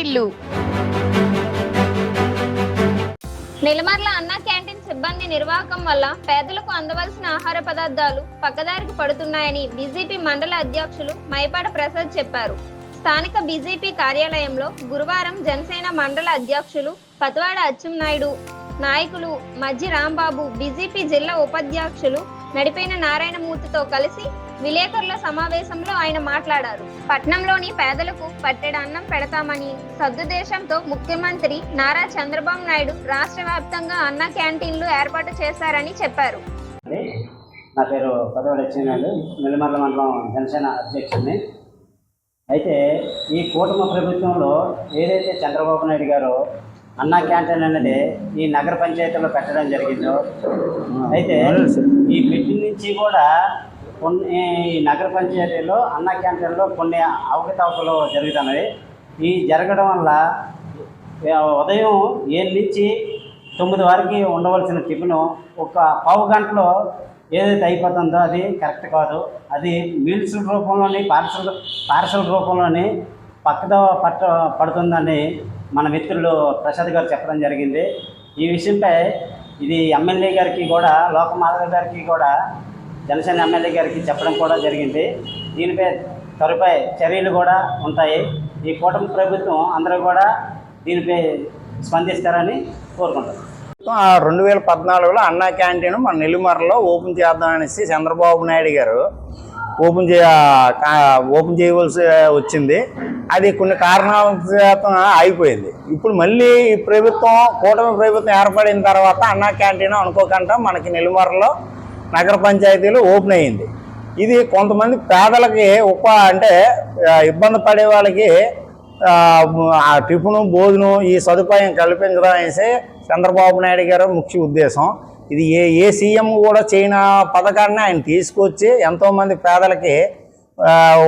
వార్తిల్లు నెలమర్ల అన్న క్యాంటీన్ సిబ్బంది నిర్వాహకం వల్ల పేదలకు అందవలసిన ఆహార పదార్థాలు పక్కదారికి పడుతున్నాయని బీజేపీ మండల అధ్యక్షులు మైపాడ ప్రసాద్ చెప్పారు. స్థానిక బీజేపీ కార్యాలయంలో గురువారం జనసేన మండల అధ్యక్షులు పతవాడ అచ్చెన్నాయుడు నాయకులు మజ్జి రాంబాబు బీజేపీ జిల్లా ఉపాధ్యక్షులు నడిపిన నారాయణమూర్తితో కలిసి విలేకరుల సమావేశంలో ఆయన మాట్లాడారు. పట్నంలోని పేదలకు పట్టెడ అన్నం పెడతామని సద్దుదేశంతో ముఖ్యమంత్రి నారా చంద్రబాబు నాయుడు రాష్ట్ర వ్యాప్తంగా అన్న క్యాంటీన్లు ఏర్పాటు చేశారని చెప్పారు. నా పేరు పదవాడు వచ్చినాడు నెల్లిమర్ల మండలం జనసేన అధ్యక్షుడిని. అయితే ఈ కూటమి ప్రభుత్వంలో ఏదైతే చంద్రబాబు నాయుడు గారు అన్నా క్యాంటీన్ అనేది ఈ నగర పంచాయతీలో పెట్టడం జరిగిందో. అయితే ఈ పెట్టి నుంచి కూడా కొన్ని ఈ నగర పంచాయతీలో అన్నా క్యాంటీన్లో కొన్ని అవకతవకలు జరుగుతున్నాయి ఈ జరగడం వల్ల ఉదయం ఏడు నుంచి తొమ్మిది వరకు ఉండవలసిన టిఫిన్ ఒక పావు గంటలో ఏదైతే అయిపోతుందో అది కరెక్ట్ కాదు. అది మీల్స్ రూపంలోని పార్సల్ పార్సల్ రూపంలోని పక్కద పట్ట పడుతుందని మన మిత్రులు ప్రసాద్ గారు చెప్పడం జరిగింది. ఈ విషయంపై ఇది ఎమ్మెల్యే గారికి కూడా లోకమాధవ్ గారికి కూడా జనసేన ఎమ్మెల్యే గారికి చెప్పడం కూడా జరిగింది. దీనిపై త్వరపై చర్యలు కూడా ఉంటాయి. ఈ కూటమి ప్రభుత్వం అందరూ కూడా దీనిపై స్పందిస్తారని కోరుకుంటారు రెండు వేల పద్నాలుగులో అన్నా క్యాంటీన్ మన నెల్లిమర్రలో ఓపెన్ చేద్దాం అనేసి చంద్రబాబు నాయుడు గారు ఓపెన్ చేయ ఓపెన్ చేయవలసి వచ్చింది. అది కొన్ని కారణాల అయిపోయింది. ఆగిపోయింది ఇప్పుడు మళ్ళీ ఈ ప్రభుత్వం కూటమి ప్రభుత్వం ఏర్పడిన తర్వాత అన్నా క్యాంటీన్ అనుకోకుండా మనకి నెల్లిమర్రలో నగర పంచాయతీలో ఓపెన్ అయ్యింది. ఇది కొంతమంది పేదలకి ఉప అంటే ఇబ్బంది పడే వాళ్ళకి ఆ, టిఫిన్ భోజనం ఈ సదుపాయం కల్పించడం అనేసి చంద్రబాబు నాయుడు గారు ముఖ్య ఉద్దేశం. ఇది ఏ ఏ సీఎం కూడా చేయన పథకాన్ని ఆయన తీసుకొచ్చి ఎంతోమంది పేదలకి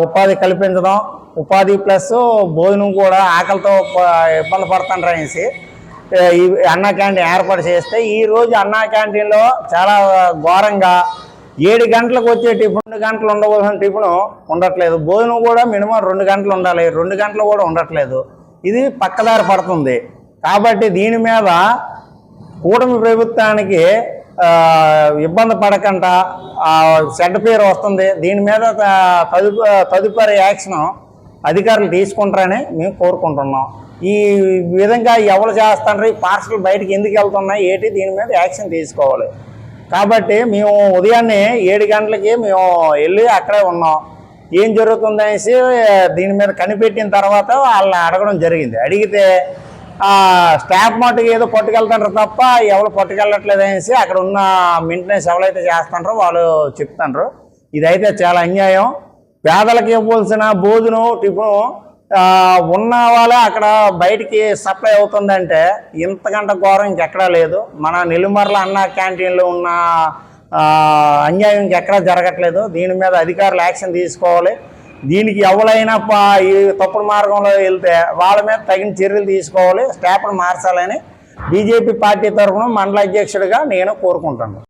ఉపాధి కల్పించడం ఉపాధి ప్లస్ భోజనం కూడా ఆకలితో ఇబ్బంది పడుతుంటారు అనేసి ఈ అన్నా క్యాంటీన్ ఏర్పాటు చేస్తే ఈరోజు అన్నా క్యాంటీన్లో చాలా ఘోరంగా ఏడు గంటలకు వచ్చే టిఫిన్ గంటలు ఉండవలసిన టిఫిన్ ఉండట్లేదు. భోజనం కూడా మినిమం రెండు గంటలు ఉండాలి. రెండు గంటలు కూడా ఉండట్లేదు. ఇది పక్కదారి పడుతుంది. కాబట్టి దీని మీద కూటమి ప్రభుత్వానికి ఇబ్బంది పడకుండా చెడ్డ పేరు వస్తుంది. దీని మీద తదుప తదుపరి యాక్షన్ అధికారులు తీసుకుంటారని మేము కోరుకుంటున్నాం. ఈ విధంగా ఎవరు చేస్తారు ఈ పార్సల్ బయటకు ఎందుకు వెళ్తున్నాయి ఏంటి దీని మీద యాక్షన్ తీసుకోవాలి. కాబట్టి మేము ఉదయాన్నే ఏడు గంటలకి మేము వెళ్ళి అక్కడే ఉన్నాం. ఏం జరుగుతుంది అనేసి దీని మీద కనిపెట్టిన తర్వాత వాళ్ళని అడగడం జరిగింది. అడిగితే స్టాఫ్ మటుకు ఏదో పట్టుకెళ్తారు తప్ప ఎవరు పట్టుకెళ్ళట్లేదు అనేసి అక్కడ ఉన్న మెయింటెనెన్స్ ఎవరైతే చేస్తాండ్రో వాళ్ళు చెప్తాండ్రు ఇదైతే చాలా అన్యాయం. పేదలకు ఇవ్వాల్సిన భోజనం టిఫిన్ ఉన్న వాళ్ళే అక్కడ బయటికి సప్లై అవుతుందంటే ఇంతకంటే ఘోరం ఇంకెక్కడా లేదు. మన నెల్లిమర్ల అన్న క్యాంటీన్లో ఉన్న అన్యాయం ఇంకెక్కడా జరగట్లేదు. దీని మీద అధికారులు యాక్షన్ తీసుకోవాలి. దీనికి ఎవరైనా పా ఈ తప్పుడు మార్గంలో వెళ్తే వాళ్ళ మీద తగిన చర్యలు తీసుకోవాలి స్టాఫ్ను మార్చాలని బీజేపీ పార్టీ తరఫున మండల అధ్యక్షుడిగా నేను కోరుకుంటాను